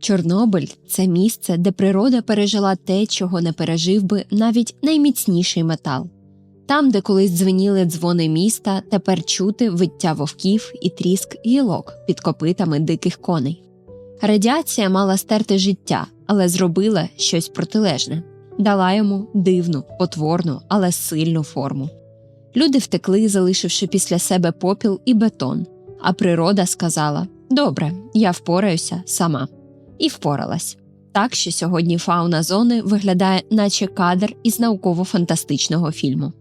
Чорнобиль це місце, де природа пережила те, чого не пережив би навіть найміцніший метал. Там, де колись дзвеніли дзвони міста, тепер чути виття вовків і тріск гілок під копитами диких коней. Радіація мала стерти життя, але зробила щось протилежне дала йому дивну, потворну, але сильну форму. Люди втекли, залишивши після себе попіл і бетон, а природа сказала Добре, я впораюся сама. І впоралась. Так що сьогодні фауна зони виглядає, наче кадр із науково-фантастичного фільму.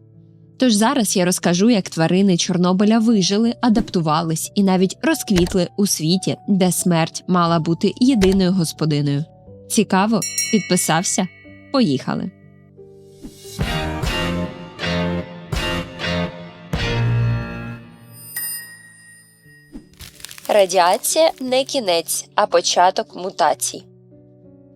Тож зараз я розкажу, як тварини Чорнобиля вижили, адаптувались і навіть розквітли у світі, де смерть мала бути єдиною господиною. Цікаво, підписався? Поїхали. Радіація не кінець, а початок мутацій.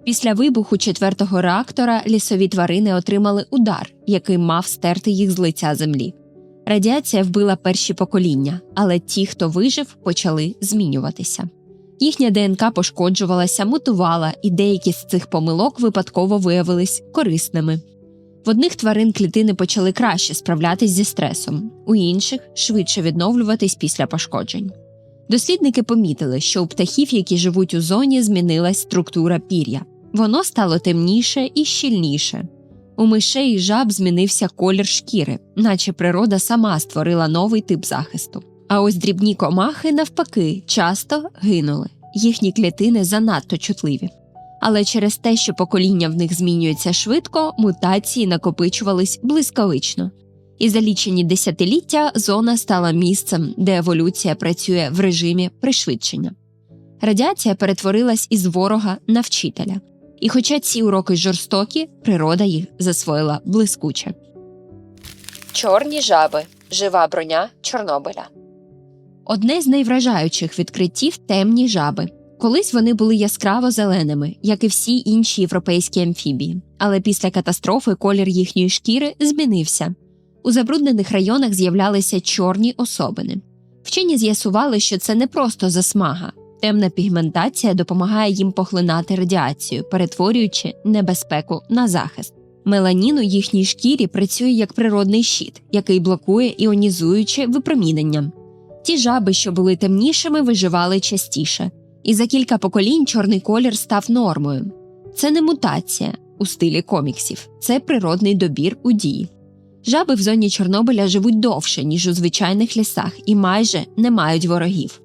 Після вибуху четвертого реактора лісові тварини отримали удар, який мав стерти їх з лиця землі. Радіація вбила перші покоління, але ті, хто вижив, почали змінюватися. Їхня ДНК пошкоджувалася, мутувала, і деякі з цих помилок випадково виявились корисними. В одних тварин клітини почали краще справлятись зі стресом, у інших швидше відновлюватись після пошкоджень. Дослідники помітили, що у птахів, які живуть у зоні, змінилась структура пір'я. Воно стало темніше і щільніше. У мишей і жаб змінився колір шкіри, наче природа сама створила новий тип захисту. А ось дрібні комахи, навпаки, часто гинули. Їхні клітини занадто чутливі. Але через те, що покоління в них змінюється швидко, мутації накопичувались блискавично. І за лічені десятиліття зона стала місцем, де еволюція працює в режимі пришвидшення. Радіація перетворилась із ворога на вчителя. І хоча ці уроки жорстокі, природа їх засвоїла блискуче. Чорні жаби жива броня Чорнобиля. Одне з найвражаючих відкриттів темні жаби. Колись вони були яскраво зеленими, як і всі інші європейські амфібії, але після катастрофи колір їхньої шкіри змінився. У забруднених районах з'являлися чорні особини. Вчені з'ясували, що це не просто засмага. Темна пігментація допомагає їм поглинати радіацію, перетворюючи небезпеку на захист. Меланін у їхній шкірі працює як природний щит, який блокує іонізуюче випромінення. Ті жаби, що були темнішими, виживали частіше, і за кілька поколінь чорний колір став нормою. Це не мутація у стилі коміксів, це природний добір у дії. Жаби в зоні Чорнобиля живуть довше, ніж у звичайних лісах, і майже не мають ворогів.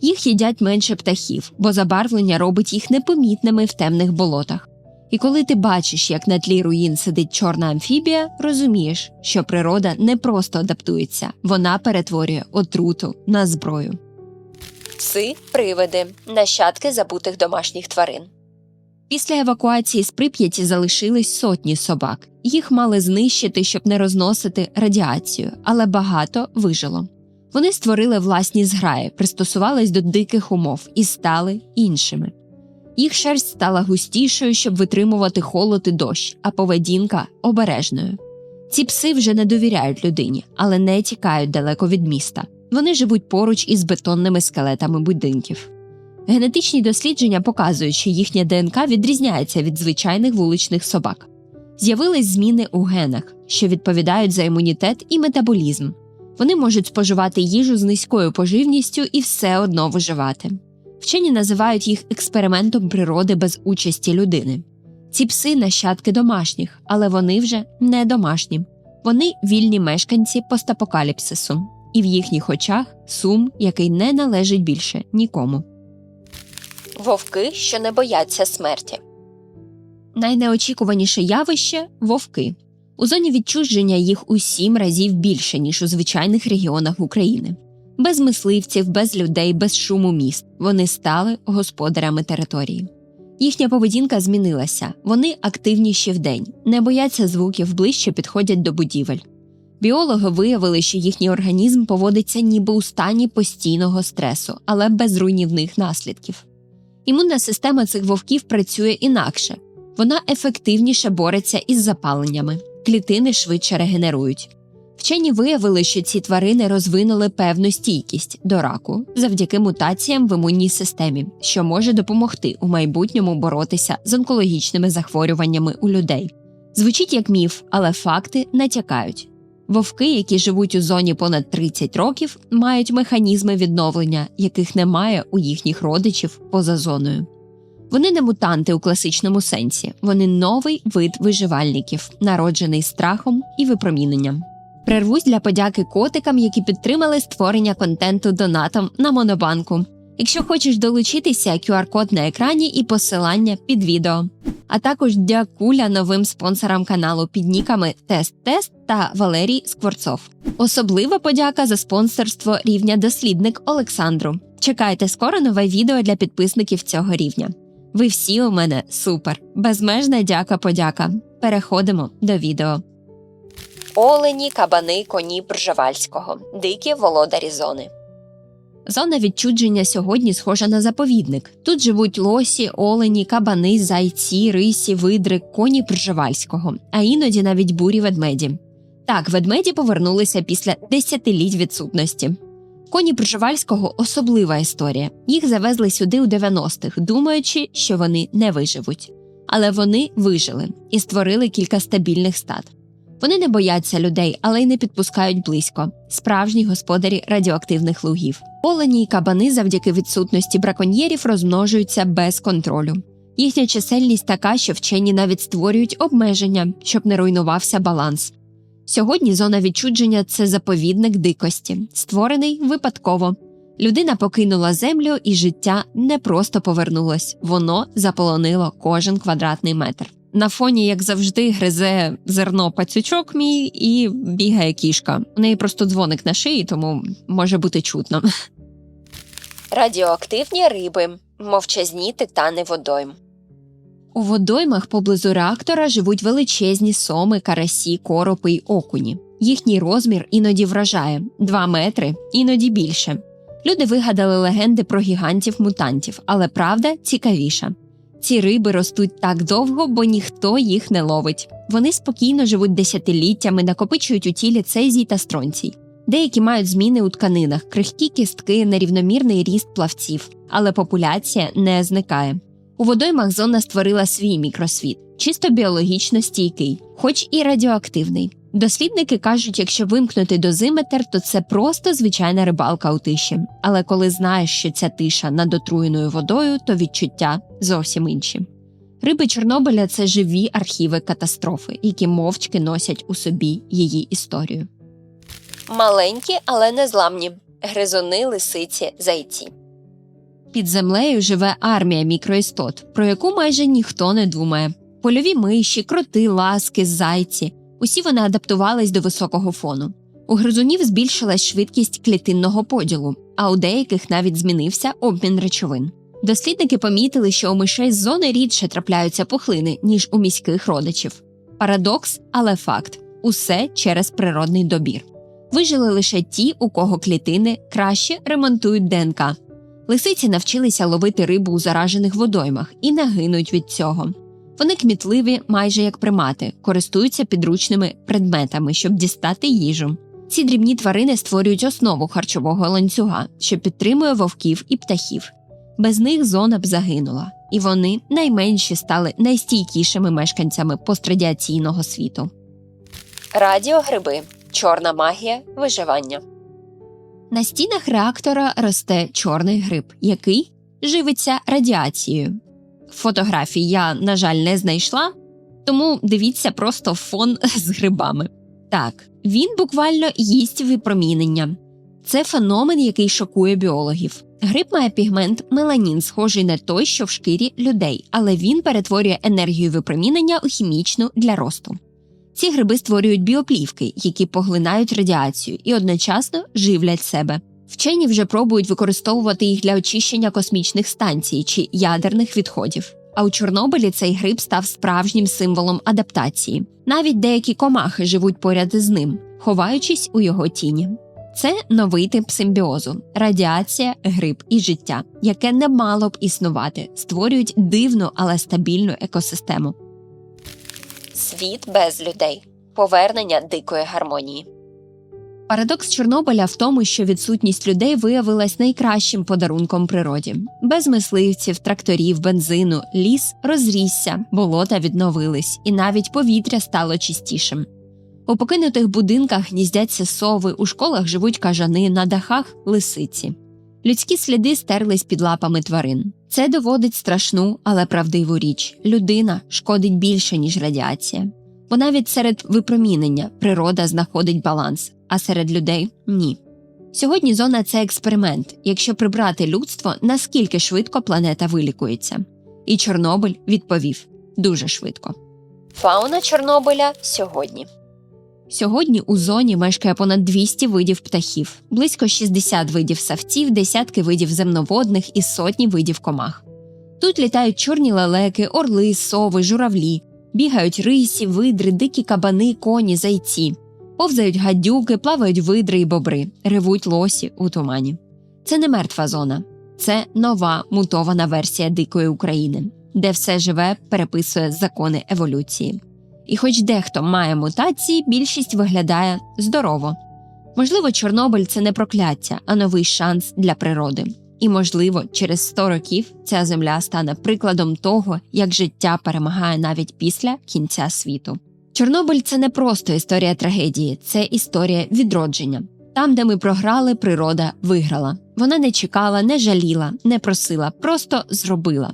Їх їдять менше птахів, бо забарвлення робить їх непомітними в темних болотах. І коли ти бачиш, як на тлі руїн сидить чорна амфібія, розумієш, що природа не просто адаптується, вона перетворює отруту на зброю. Пси, привиди, нащадки забутих домашніх тварин. Після евакуації з Прип'яті залишились сотні собак. Їх мали знищити, щоб не розносити радіацію, але багато вижило. Вони створили власні зграї, пристосувались до диких умов і стали іншими. Їх шерсть стала густішою, щоб витримувати холод і дощ, а поведінка обережною. Ці пси вже не довіряють людині, але не тікають далеко від міста. Вони живуть поруч із бетонними скелетами будинків. Генетичні дослідження показують, що їхня ДНК відрізняється від звичайних вуличних собак. З'явились зміни у генах, що відповідають за імунітет і метаболізм. Вони можуть споживати їжу з низькою поживністю і все одно виживати. Вчені називають їх експериментом природи без участі людини. Ці пси нащадки домашніх, але вони вже не домашні. Вони вільні мешканці постапокаліпсису, і в їхніх очах сум, який не належить більше нікому. Вовки, що не бояться смерті. Найнеочікуваніше явище вовки. У зоні відчуження їх у сім разів більше, ніж у звичайних регіонах України. Без мисливців, без людей, без шуму міст вони стали господарями території. Їхня поведінка змінилася, вони активніші вдень, не бояться звуків, ближче підходять до будівель. Біологи виявили, що їхній організм поводиться ніби у стані постійного стресу, але без руйнівних наслідків. Імунна система цих вовків працює інакше, вона ефективніше бореться із запаленнями, клітини швидше регенерують. Вчені виявили, що ці тварини розвинули певну стійкість до раку завдяки мутаціям в імунній системі, що може допомогти у майбутньому боротися з онкологічними захворюваннями у людей. Звучить як міф, але факти натякають. Вовки, які живуть у зоні понад 30 років, мають механізми відновлення, яких немає у їхніх родичів поза зоною. Вони не мутанти у класичному сенсі, вони новий вид виживальників, народжений страхом і випроміненням. Прервусь для подяки котикам, які підтримали створення контенту донатом на Монобанку. Якщо хочеш долучитися, QR-код на екрані і посилання під відео. А також дякуля новим спонсорам каналу під ніками Тест Тест та Валерій Скворцов. Особлива подяка за спонсорство рівня дослідник Олександру. Чекайте скоро нове відео для підписників цього рівня. Ви всі у мене супер. Безмежна дяка подяка. Переходимо до відео. Олені, кабани, коні Пржевальського, дикі володарі зони. Зона відчудження сьогодні схожа на заповідник. Тут живуть лосі, олені, кабани, зайці, рисі, видри, коні Пржевальського, а іноді навіть бурі ведмеді. Так, ведмеді повернулися після десятиліть відсутності. Коні Пржевальського особлива історія. Їх завезли сюди у 90-х, думаючи, що вони не виживуть. Але вони вижили і створили кілька стабільних стад. Вони не бояться людей, але й не підпускають близько. Справжні господарі радіоактивних лугів. Олені й кабани завдяки відсутності браконьєрів розмножуються без контролю. Їхня чисельність така, що вчені навіть створюють обмеження, щоб не руйнувався баланс. Сьогодні зона відчудження це заповідник дикості, створений випадково. Людина покинула землю, і життя не просто повернулось, воно заполонило кожен квадратний метр. На фоні, як завжди, гризе зерно пацючок мій і бігає кішка. У неї просто дзвоник на шиї, тому може бути чутно. Радіоактивні риби, мовчазні титани водойм. У водоймах поблизу реактора живуть величезні соми, карасі, коропи й окуні. Їхній розмір іноді вражає 2 метри, іноді більше. Люди вигадали легенди про гігантів-мутантів, але правда цікавіша. Ці риби ростуть так довго, бо ніхто їх не ловить. Вони спокійно живуть десятиліттями, накопичують у тілі цезій та стронцій. Деякі мають зміни у тканинах, крихкі кістки, нерівномірний ріст плавців, але популяція не зникає. У водоймах зона створила свій мікросвіт, чисто біологічно стійкий, хоч і радіоактивний. Дослідники кажуть, якщо вимкнути дозиметр, то це просто звичайна рибалка у тиші. Але коли знаєш, що ця тиша над отруєною водою, то відчуття зовсім інші. Риби Чорнобиля це живі архіви катастрофи, які мовчки носять у собі її історію. Маленькі, але незламні. Гризуни, лисиці, зайці. Під землею живе армія мікроістот, про яку майже ніхто не думає. Польові миші, кроти, ласки, зайці. Усі вони адаптувались до високого фону. У гризунів збільшилась швидкість клітинного поділу, а у деяких навіть змінився обмін речовин. Дослідники помітили, що у мишей з зони рідше трапляються пухлини, ніж у міських родичів. Парадокс, але факт усе через природний добір. Вижили лише ті, у кого клітини краще ремонтують ДНК. Лисиці навчилися ловити рибу у заражених водоймах і не гинуть від цього. Вони кмітливі, майже як примати, користуються підручними предметами, щоб дістати їжу. Ці дрібні тварини створюють основу харчового ланцюга, що підтримує вовків і птахів. Без них зона б загинула, і вони найменші стали найстійкішими мешканцями пострадіаційного світу. Радіогриби. Чорна магія виживання. На стінах реактора росте чорний гриб, який живиться радіацією. Фотографій я, на жаль, не знайшла, тому дивіться просто фон з грибами. Так, він буквально їсть випромінення. Це феномен, який шокує біологів. Гриб має пігмент меланін, схожий на той, що в шкірі людей, але він перетворює енергію випромінення у хімічну для росту. Ці гриби створюють біоплівки, які поглинають радіацію і одночасно живлять себе. Вчені вже пробують використовувати їх для очищення космічних станцій чи ядерних відходів. А у Чорнобилі цей гриб став справжнім символом адаптації. Навіть деякі комахи живуть поряд із ним, ховаючись у його тіні. Це новий тип симбіозу радіація, гриб і життя, яке не мало б існувати, створюють дивну, але стабільну екосистему. Світ без людей. Повернення дикої гармонії. Парадокс Чорнобиля в тому, що відсутність людей виявилась найкращим подарунком природі. Без мисливців, тракторів, бензину, ліс розрісся, болота відновились, і навіть повітря стало чистішим. У покинутих будинках гніздяться сови, у школах живуть кажани, на дахах лисиці. Людські сліди стерлись під лапами тварин. Це доводить страшну, але правдиву річ: людина шкодить більше, ніж радіація. Бо навіть серед випромінення природа знаходить баланс, а серед людей ні. Сьогодні зона це експеримент, якщо прибрати людство, наскільки швидко планета вилікується. І Чорнобиль відповів дуже швидко. Фауна Чорнобиля сьогодні. Сьогодні у зоні мешкає понад 200 видів птахів, близько 60 видів савців, десятки видів земноводних і сотні видів комах. Тут літають чорні лелеки, орли, сови, журавлі, бігають рисі, видри, дикі кабани, коні, зайці, повзають гадюки, плавають видри і бобри, ревуть лосі у тумані. Це не мертва зона, це нова мутована версія дикої України, де все живе переписує закони еволюції. І хоч дехто має мутації, більшість виглядає здорово. Можливо, Чорнобиль це не прокляття, а новий шанс для природи. І, можливо, через 100 років ця земля стане прикладом того, як життя перемагає навіть після кінця світу. Чорнобиль це не просто історія трагедії, це історія відродження. Там, де ми програли, природа виграла. Вона не чекала, не жаліла, не просила, просто зробила.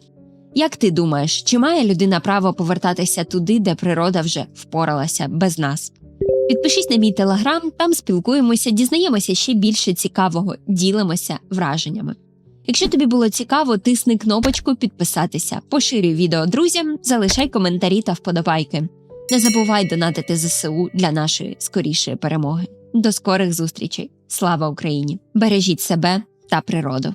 Як ти думаєш, чи має людина право повертатися туди, де природа вже впоралася без нас? Підпишись на мій телеграм, там спілкуємося, дізнаємося ще більше цікавого, ділимося враженнями. Якщо тобі було цікаво, тисни кнопочку підписатися, поширюй відео друзям, залишай коментарі та вподобайки. Не забувай донатити ЗСУ для нашої скорішої перемоги. До скорих зустрічей! Слава Україні! Бережіть себе та природу!